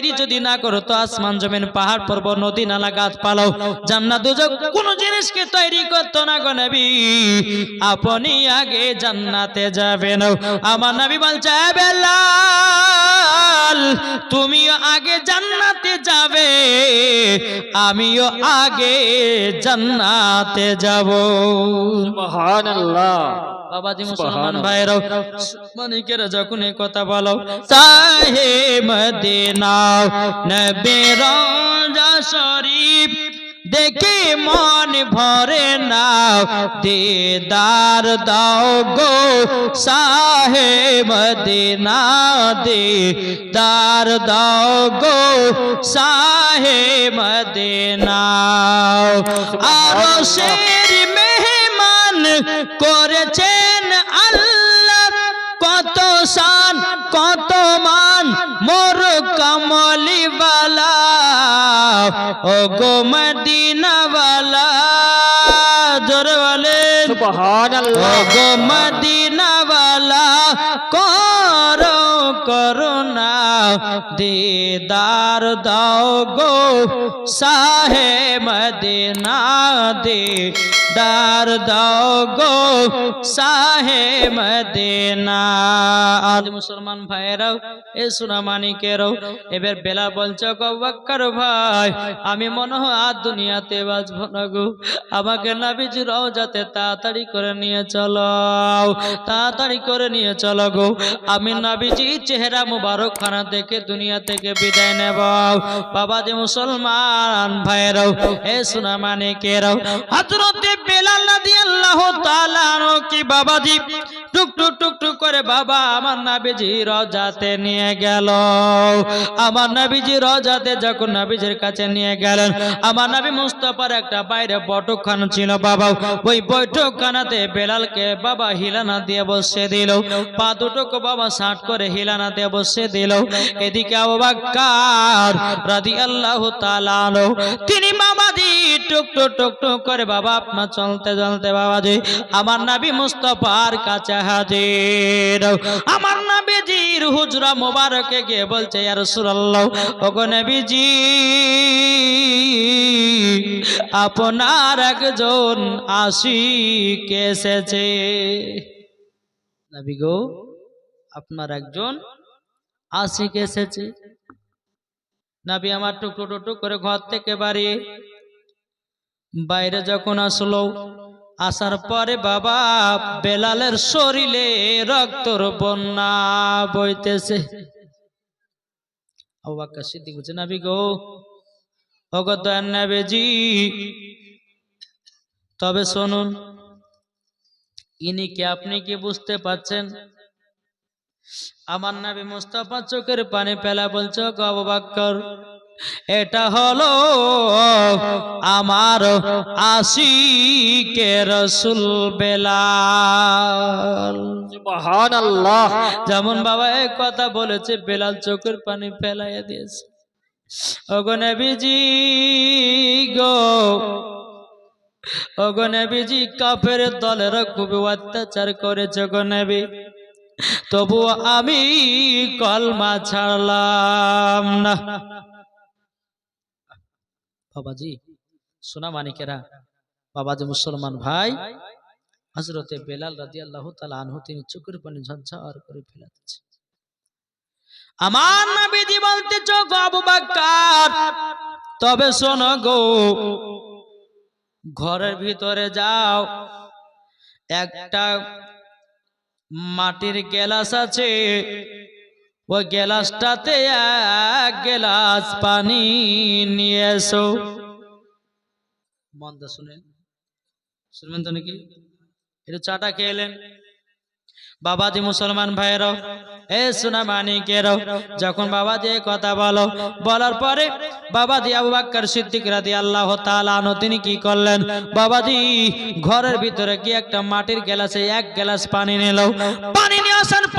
তৈরি যদি না করো, তো আসমান জমিন, পাহাড়, পর্বত, নদী, নালা গাছ পালাও জান্নাত দুজক কোন জিনিসকে তৈরি করতো না গো নবী। আপনি আগে জান্নাতে যাবেন। আমার নবী বলছে, "এ বেলাল, তুমিও আগে জান্নাতে যাবে, আমিও আগে জান্নাতে যাব। সুবহানাল্লাহ। বাবাজি মুসলমান। ভাইরাও মানিকেরা যখন কথা বলো চাহে মদিনা নবে রাজা শরীফ দেখে মন ভরে না দিদার দাও গো সাহে মদিনা দিদার দাও গো সাহে মদিনা আরও শের মেহমান করেছেন আল্লাহ কত শান কত মান মোর কমলিওয়ালা ও গো মদিনাওয়ালা জোরে বলেন। ও সুবহানাল্লাহ। গো মদিনাওয়ালা করো করুণা দিদার দাও গো সাহে মদিনা দিদার দাও গো সাহে মদিনা। আজ মুসলমান ভাইরাও এ সোনা মানিকেরও, এবার বেলা বলছে গো বাক্কার ভাই, আমি মনে হয় আর দুনিয়াতে বাঁচবো না গো। আমাকে নাবিজি যাতে তাড়াতাড়ি করে নিয়ে চলো, তাড়াতাড়ি করে নিয়ে চলো গো। আমি নাবিজি চেহারা মুবারক খানা থেকে দুনিয়া থেকে বিদায় নেব। বাবাজি মুসলমান ভাইরাও এ সোনা মানিকেরাও, হযরতে বেলাল রাদিয়াল্লাহু তাআলা কি বাবাজি? টুক টুক টুক টুক করে বাবা আমার নাবিজি রজাতে নিয়ে গেল। আমার নাবিজি রজাতে যখন নাবিজির কাছে নিয়ে গেলেন, আমার নাবি মুস্তাফার একটা বাইরে বটকখানা ছিল বাবা। ওই বৈঠকখানাতে বেলালকে বাবা হিলানা দিয়ে বসে দিল। পা দুটোকে বাবা ষাট করে হিলানা দিয়ে বসে দিল। এদিকে আবাক্কার রাদি আল্লাহ তালানো তিনি বাবাজি টুক টুক টুক টুক করে, বাবা, আপনার চলতে চলতে বাবাজি আমার নাবি মুস্তফার কাছে হাজির। আমার নাবিজির হুজরা মোবারকে গিয়ে বলছে, ইয়া রাসূলুল্লাহ, ওগো নবীজি, আপনার একজন আশিক এসেছে। নবী গো, আপনার একজন আশিক এসেছে। নাবি আমার টুকরো টুকরো করে ঘর থেকে বাড়ি। বাইরে যখন আসলো, আসার পরে বাবা বেলালের শরীরে রক্তর বন্যা বইতেছে। সিদ্ধি বুঝে নাবি গো অগত নাবেজি, তবে শুনুন, ইনি কি আপনি কি বুঝতে পাচ্ছেন আমার নাবি মুস্তফা চোখের পানি ফেলা বলছো গো আবু এটা হলো আমার আশিকে রসুল বেলাল। যেমন বাবা এক কথা বলেছে বেলাল চোখের পানি ফেলাইয়া দিয়েছে। ওগো নবীজি গো ওগো নবীজি কাফের দলের খুব অত্যাচার করেছে গো নবী। তবু আমি কলমা ছাড়লাম না। বাবাজি সোনা মানিকেরা, বাবাজি মুসলমান ভাই হজরতে বেলাল রাজি আল্লাহ আনহু তিনি চোখের পানি ঝরঝর করে ফেলাতেছে আমার নবীজি বলতে চোখ আবু বাক্কার তবে শোনো গো, ঘরের ভিতরে যাও, একটা মাটির গেলাস আছে। ওই গেলাসটাতে এক গেলাস পানি নিয়ে এসো। মন্দা শুনেন শুনবেন তো নাকি? একটু চাটা খেয়ে এলেন। বাবাজি মুসলমান ভাইয়েরাও এ সোনা মানিকেরাও যখন বাবা দিয়ে কথা বলো, বলার পরে বাবা দি আবু বাক্কার সিদ্দিক রাদি আল্লাহ তালানো তিনি কি করলেন? বাবাজি ঘরের ভিতরে কি একটা মাটির গ্লাসে এক গ্লাস পানি নিল? পানি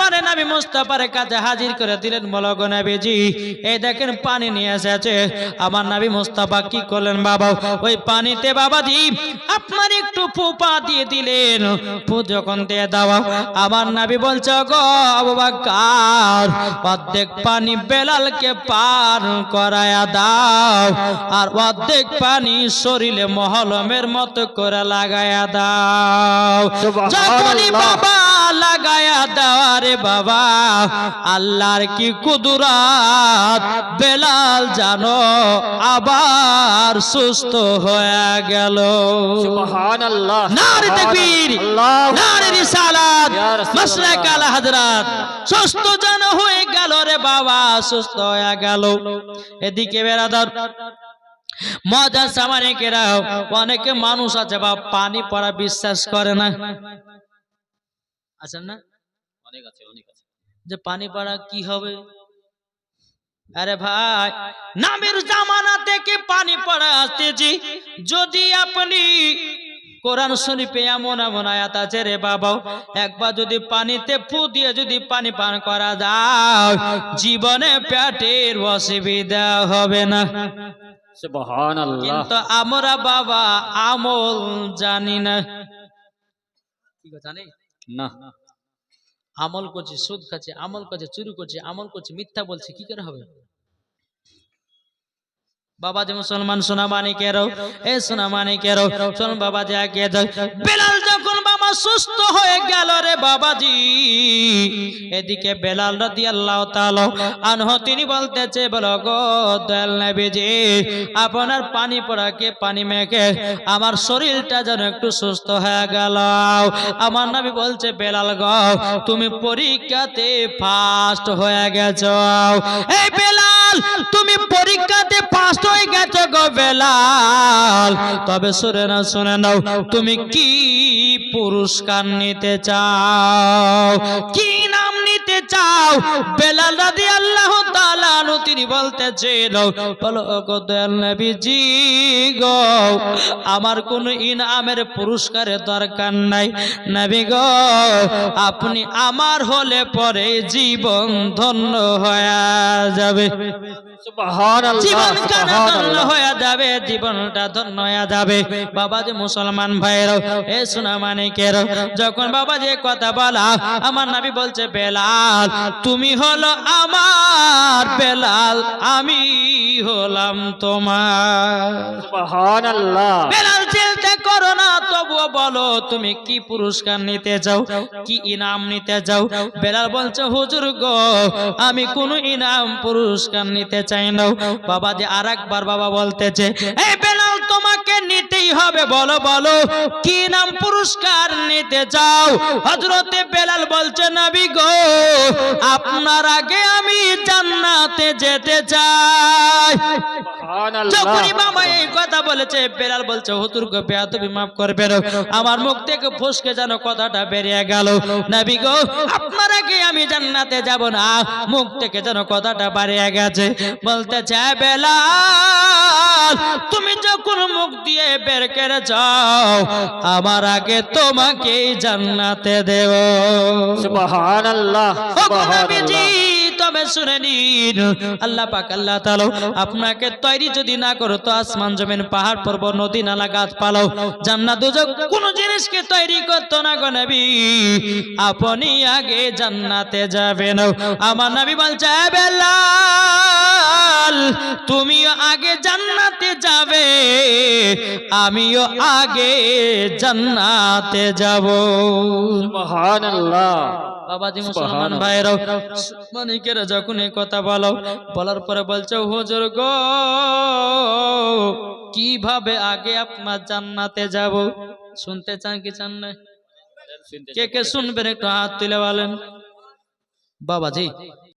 নিয়ে আসার পর পরে নবী মুস্তাফার কাছে হাজির করে দিলেন বলো গো নবীজি এই দেখেন পানি নিয়ে এসেছে। আমার নবী মুস্তাফা কি করলেন বাবা? ওই পানিতে বাবাজি আপনার একটু ফুপা দিয়ে দিলেন। ফু যখন দিয়ে দেওয়া আমার নাবি বলছে গো বাবার অর্ধেক পানি বেলালকে পান করায়া দাও আর অর্ধেক পানি শরীরে মহলমের মতো করে লাগায়া দাও। যখনই বাবা লাগায়া দেওয়া রে বাবা। আল্লাহর কি কুদুরাত? বেলাল জানো আবার সুস্থ হয়ে গেল। নারে তাকবীর নারে রিসালাত মাসলাক আলা হযরত। সুস্থ যেন হয়ে গেল রে বাবা সুস্থ হয়ে গেল। এদিকে বেরাদার মজা সামানে কেরাও অনেকে মানুষ আছে বা পানি পড়া বিশ্বাস করে না। আছেন না? অনেক আছে অনেক আছে। যে পানি পড়া কি হবে? আরে ভাই নামের জামানা থেকে পানি পড়া আসতেছি যদি আপনি কোরআন শরীফে এমন এমন আয়াত আছে রে বাবা একবার যদি পানিতে ফু দিয়ে যদি পানি পান করা যায় জীবনে পেটের অসুবিধা হবে না। কিন্তু আমরা বাবা আমল জানি না। কি কথা না। আমল করছে, সুদ খাচ্ছে, আমল করছে, চুরি করছে, আমল করছে, মিথ্যা বলছে, কি করে হবে? বাবা যে মুসলমান, সোনা মানিকেরও এ সোনা মানিকেরও শোন বাবা যে আগে বেলাল যখন বাবা সুস্থ হয়ে গেল রে বাবাজি। এদিকে বেলাল রাদি আল্লাহ আনহ, তিনি বলতেছে, বলো আপনার পানি পড়াকে পানি মেখে? আমার শরীরটা যেন একটু সুস্থ হয়ে গেল। আমার নবী বলছে, বেলাল গো, তুমি পরীক্ষাতে ফার্স্ট হয়ে গেছ। এই বেলাল, তুমি পরীক্ষাতে ফার্স্ট হয়ে গেছ গো বেলাল। তবে শুনে না শুনে নাও, তুমি কি পুরস্কার নিতে চাও। কি নাম নিতে চাও? বেলাল রাদি আল্লাহ তাআলা আনহু তিনি বলতেছিল নবীজি গো, আমার কোন ইনামের পুরস্কারের দরকার নাই। নবী গো, আপনি আমার হলে পরে জীবন ধন্য হয়ে যাবে। সুবহানাল্লাহ ধন্য হয়ে যাবে জীবনটা ধন্য হয়ে যাবে। বাবা যে মুসলমান ভাইয়ের এ সোনা মানিকের যখন বাবা যে কথা বলা আমার নাবি বলছে বেলাল তুমি হলো আমার বেলাল আমি হলাম তোমার। বেলাল বেলাল চিন্তা করো না তবুও বলো তুমি কি পুরস্কার নিতে চাও? কি ইনাম নিতে চাও? বেলাল বলছে হুজুর গো আমি কোনো ইনাম পুরস্কার নিতে চাই না। বাবা যে আর একবার বাবা বলতেছে এই বেলাল তোমাকে নিতেই হবে বলো বলো কি নাম পুরস্কার নিতে চাও? হজরতে বেলাল বলছে নবী গো আপনার আগে আমি জান্নাতে যেতে চাই। যখনই সুবহানাল্লাহ এই কথা বলেছে বেলাল বলছে হুতুর গো বেয়া তুমি মাফ করবেন আমার মুখ থেকে ফসকে যেন কথাটা বেরিয়ে গেল। নবী গো আপনার আগে আমি জান্নাতে যাব না। মুখ থেকে যেন কথাটা বাড়িয়ে গেছে। বলতেছে বেলাল তুমি যখন মুখ দিয়ে বের করে যাও আমার আগে তোমাকে জান্নাতে দেব। সুবহানাল্লাহ সুবহানাল্লাহ। তবে শুনে নিন। আল্লাহ পাক, আল্লাহ তাআলা আপনাকে তৈরি যদি না করো, তো আসমান জমিন, পাহাড়, পর্বত, নদী, নালা গাছপালা জান্নাত দুজক কোন জিনিসকে তৈরি করতো না গো আপনি আগে জান্নাতে যাবেন। আমার নবী বলছে, "এ বেলাল, তুমিও আগে জান্নাতে যাবে। আমিও আগে জান্নাতে যাব। সুবহানাল্লাহ। বাবাজি মুসলমান ভাইরাও মানিকেরা যখন এই কথা বলো বলার পরে বলছে হুজুর গো কীভাবে আগে আপনার জান্নাতে যাব? শুনতে চান কি চান না কে কে শুনবেন একটু হাত তুলে বলেন। বাবাজি